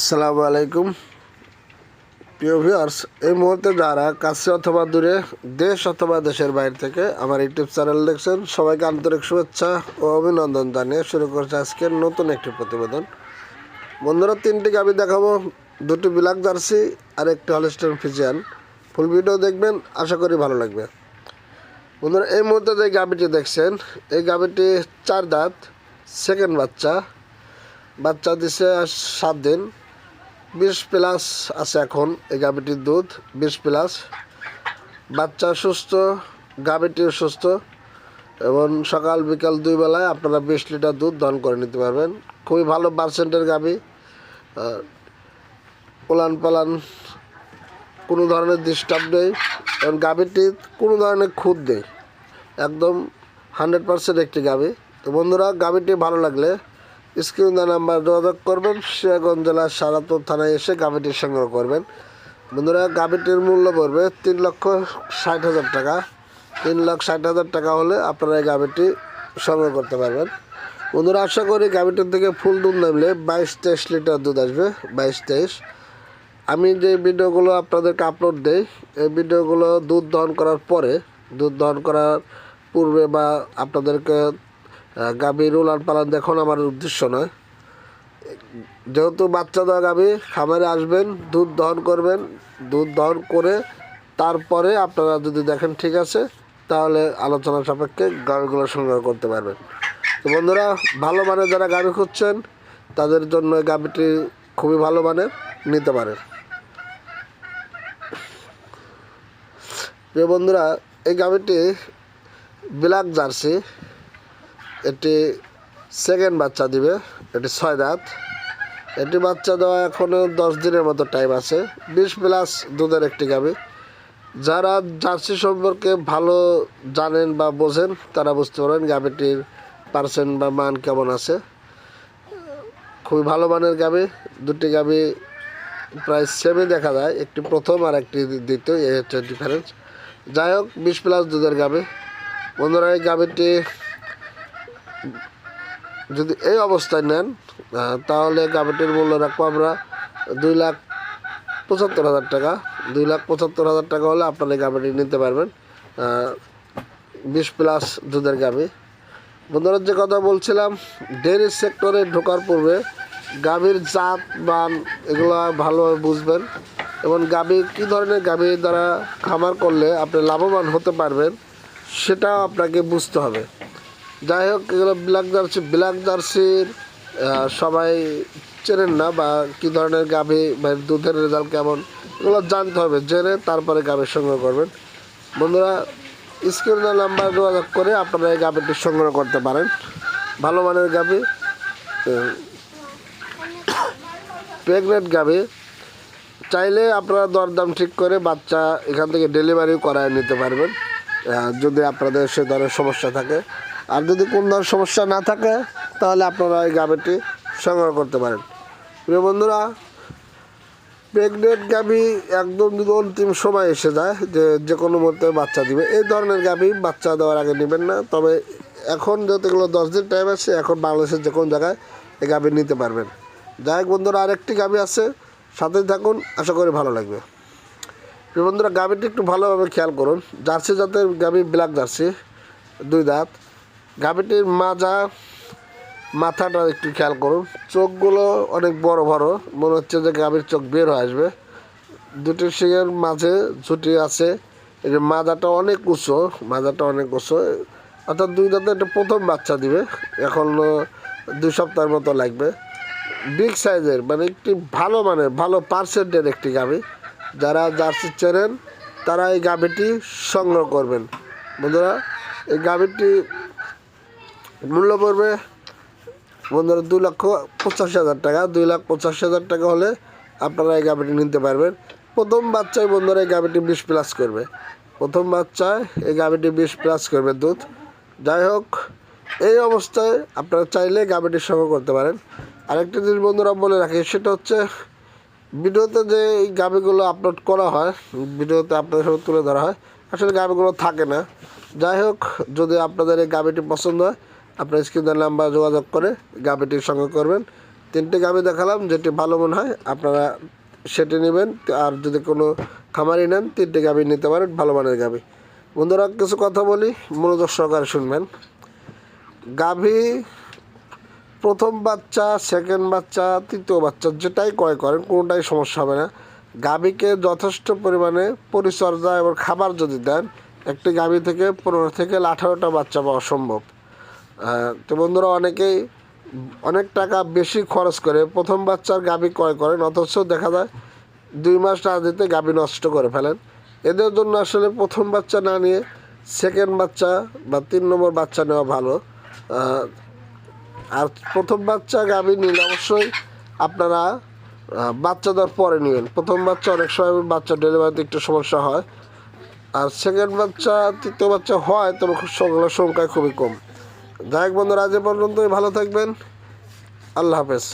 আসসালামু আলাইকুম। প্রিয় ভিউয়ার্স এই মুহূর্তে যারা কাছে অথবা দূরে, দেশ অথবা দেশের বাইরে থেকে আমার ইউটিউব চ্যানেল দেখছেন, সবাইকে আন্তরিক শুভেচ্ছা ও অভিনন্দন জানিয়ে শুরু করছে আজকের নতুন একটি প্রতিবেদন। বন্ধুরা তিনটি গাবি দেখাবো। দুটি বিলাক জার্সি, আর একটি হলস্টেন ফিজিয়ান। ফুল ভিডিও দেখবেন, আশা করি ভালো লাগবে। বন্ধুরা, এই মুহূর্তে যে গাবিটি দেখছেন, এই গাবিটি চার দাঁত সেকেন্ড বাচ্চা। বাচ্চা দিছে সাত দিন। বিশ প্লাস আছে এখন এই গাভীটির দুধ, বিশ প্লাস। বাচ্চা সুস্থ, গাভীটিও সুস্থ। এবং সকাল, বিকাল দুই বেলায় আপনারা বিশ লিটার দুধ দহন করে নিতে পারবেন। খুবই ভালো পার্সেন্টের গাভী। পোলান পালান কোনো ধরনের ডিস্টার্ব নেই। এবং গাভীটি কোনো ধরনের খুদ নেই। একদম হান্ড্রেড পার্সেন্ট একটি গাভী। তো বন্ধুরা, গাভীটি ভালো লাগলে স্ক্রিন নাম্বার যোগাযোগ করবেন সিরাগঞ্জ জেলার সারাপুর থানায় এসে গাভীটি সংগ্রহ করবেন। বন্ধুরা, গাভীটির মূল্য পড়বে তিন লক্ষ ষাট হাজার টাকা। তিন লক্ষ ষাট হাজার টাকা হলে আপনারা এই গাভীটি সংগ্রহ করতে পারবেন। বন্ধুরা, আশা করি গাভীটির থেকে ফুল দুধ নামলে বাইশ তেইশ লিটার দুধ আসবে, বাইশ তেইশ। আমি যে ভিডিওগুলো আপনাদেরকে আপলোড দেই, এই ভিডিওগুলো দুধ দহন করার পরে, দুধ দহন করার পূর্বে বা আপনাদেরকে গাভীর উলান পালন দেখুন আমার উদ্দেশ্য নয়। যেহেতু বাচ্চা দেওয়া গাভী, খামারে আসবেন, দুধ দহন করবেন, দুধ দহন করে তারপরে আপনারা যদি দেখেন ঠিক আছে, তাহলে আলোচনা সাপেক্ষে গাড়িগুলো সংগ্রহ করতে পারবেন। তো বন্ধুরা, ভালো মানের যারা গাড়ি খুঁজছেন, তাদের জন্য গাভীটি খুবই ভালো মানের নিতে পারেন। যে বন্ধুরা, এই গাভীটি ব্ল্যাক জার্সি। এটি সেকেন্ড বাচ্চা দিবে, এটি ছয় দাঁত। এটি বাচ্চা দেওয়া এখনও দশ দিনের মতো টাইম আছে। বিশ প্লাস দুধের একটি গাভী। যারা জার্সি সম্পর্কে ভালো জানেন বা বোঝেন, তারা বুঝতে পারেন গাভীটির পার্সেন্ট বা মান কেমন আছে। খুবই ভালো মানের গাভী। দুটি গাভী প্রায় সেমই দেখা যায়। একটি প্রথম আর একটি দ্বিতীয় এই হচ্ছে ডিফারেন্স যাই হোক, বিশ প্লাস দুধের গাভী। বন্ধুরা, এই গাভীটি যদি এই অবস্থায় নেন তাহলে গাভীটির মূল্য রাখব আমরা দুই লাখ পঁচাত্তর হাজার টাকা। দুই লাখ পঁচাত্তর হাজার টাকা হলে আপনারা এই গাভীটি নিতে পারবেন বিশ প্লাস দুধের গাভী। বন্ধুরা, যে কথা বলছিলাম ডেয়ারি সেক্টরে ঢোকার পূর্বে গাভীর জাত বান এগুলো ভালোভাবে বুঝবেন এবং গাভী কী ধরনের গাভীর দ্বারা খামার করলে আপনি লাভবান হতে পারবেন, সেটাও আপনাকে বুঝতে হবে। যাই হোক, এগুলো ব্ল্যাক জার্সি ব্ল্যাক জার্সির সবাই চেনেন না বা কী ধরনের গাভী বা দুধের রেজাল্ট কেমন, এগুলো জানতে হবে, জেনে তারপরে গাভীর সংগ্রহ করবেন। বন্ধুরা স্ক্রিনের নাম্বার যোগাযোগ করে আপনারা এই গাভীটি সংগ্রহ করতে পারেন। ভালো মানের গাভী প্রেগনেন্ট গাভী। চাইলে আপনারা দরদাম ঠিক করে বাচ্চা এখান থেকে ডেলিভারি করায় নিতে পারবেন। যদি আপনাদের সে ধরনের সমস্যা থাকে আর যদি কোন ধরনের সমস্যা না থাকে, তাহলে আপনারা এই গাভীটি সংগ্রহ করতে পারেন। প্রিয় বন্ধুরা প্রেগনেন্ট গাভী একদম যদি অন্তিম সময় এসে যায়, যে যে কোনো মুহূর্তে বাচ্চা দিবে, এই ধরনের গাভী বাচ্চা দেওয়ার আগে নেবেন না। তবে এখন যেহেতু এগুলো দশ দিন টাইম আছে, এখন বাংলাদেশের যে কোনো জায়গায় এই গাভী নিতে পারবেন। যাই বন্ধুরা, আরেকটি গাভী আছে, সাথেই থাকুন, আশা করি ভালো লাগবে। প্রিয় বন্ধুরা, গাভীটি একটু ভালোভাবে খেয়াল করুন। জার্সি জাতের গাভী, ব্ল্যাক জার্সি, দুই দাঁত। গাভীটির মাজা, মাথাটা একটু খেয়াল করুন। চোখগুলো অনেক বড় বড়, মনে হচ্ছে যে গাভীর চোখ বের হয়ে আসবে। দুটি শিঙের মাঝে ঝুটি আছে। এই যে মাজাটা অনেক উঁচু, মাজাটা অনেক উঁচু। অর্থাৎ দুই দাঁতে একটা প্রথম বাচ্চা দিবে। এখন দুই সপ্তাহের মতো লাগবে। বিগ সাইজের মানে একটি ভালো মানে ভালো পার্সেন্টের একটি গাভী। যারা জার্সি চেনেন, তারা এই গাভীটি সংগ্রহ করবেন। বন্ধুরা, এই গাভীটি মূল্য পড়বে বন্ধুরা দুই লক্ষ পঁচাশি হাজার টাকা। দুই লাখ পঁচাশি হাজার টাকা হলে আপনারা এই গাভীটি নিতে পারবেন। প্রথম বাচ্চায় বন্ধুরা এই গাভীটি বিশ প্লাস করবে। প্রথম বাচ্চায় এই গাভীটি বিশ প্লাস করবে দুধ। যাই হোক, এই অবস্থায় আপনারা চাইলে গাভীটি সংগ্রহ করতে পারেন। আরেকটি জিনিস বন্ধুরা বলে রাখি, সেটা হচ্ছে ভিডিওতে যে এই গাভিগুলো আপলোড করা হয়, ভিডিওতে আপনাদের সঙ্গে তুলে ধরা হয়, আসলে গাভিগুলো থাকে না। যাই হোক, যদি আপনাদের এই গাভিটি পছন্দ হয় আপনার স্ক্রিনের নাম্বার যোগাযোগ করে গাভিটির সঙ্গে করবেন। তিনটে গাভি দেখালাম, যেটি ভালো মনে হয়, আপনারা সেটি নেবেন। আর যদি কোনো খামারি নেন, তিনটে গাভি নিতে পারেন, ভালো মানের গাভি। বন্ধুরা, কিছু কথা বলি, মনোযোগ সহকারে শুনবেন। গাভী প্রথম বাচ্চা সেকেন্ড বাচ্চা, তৃতীয় বাচ্চা, যেটাই ক্রয় করেন, কোনোটাই সমস্যা হবে না। গাভীকে যথেষ্ট পরিমাণে পরিচর্যা এবং খাবার যদি দেন, একটি গাভী থেকে পনেরো থেকে আঠারোটা বাচ্চা পাওয়া সম্ভব। তো বন্ধুরা অনেকেই অনেক টাকা বেশি খরচ করে, প্রথম বাচ্চার গাভী ক্রয় করেন, অথচ দেখা যায় দুই মাস না দিতে গাভী নষ্ট করে ফেলেন। এদের জন্য আসলে প্রথম বাচ্চা না নিয়ে সেকেন্ড বাচ্চা বা তিন নম্বর বাচ্চা নেওয়া ভালো। আর প্রথম বাচ্চা গাভী নিলে অবশ্যই আপনারা বাচ্চা দেওয়ার পরে নেবেন। প্রথম বাচ্চা অনেক সময় বাচ্চা ডেলিভারিতে একটু সমস্যা হয়। আর সেকেন্ড বাচ্চা, তৃতীয় বাচ্চা হয় তবে খুব সংখ্যা খুবই কম। যাই হোক বন্ধুরা আজ পর্যন্তই ভালো থাকবেন। আল্লাহ হাফেজ।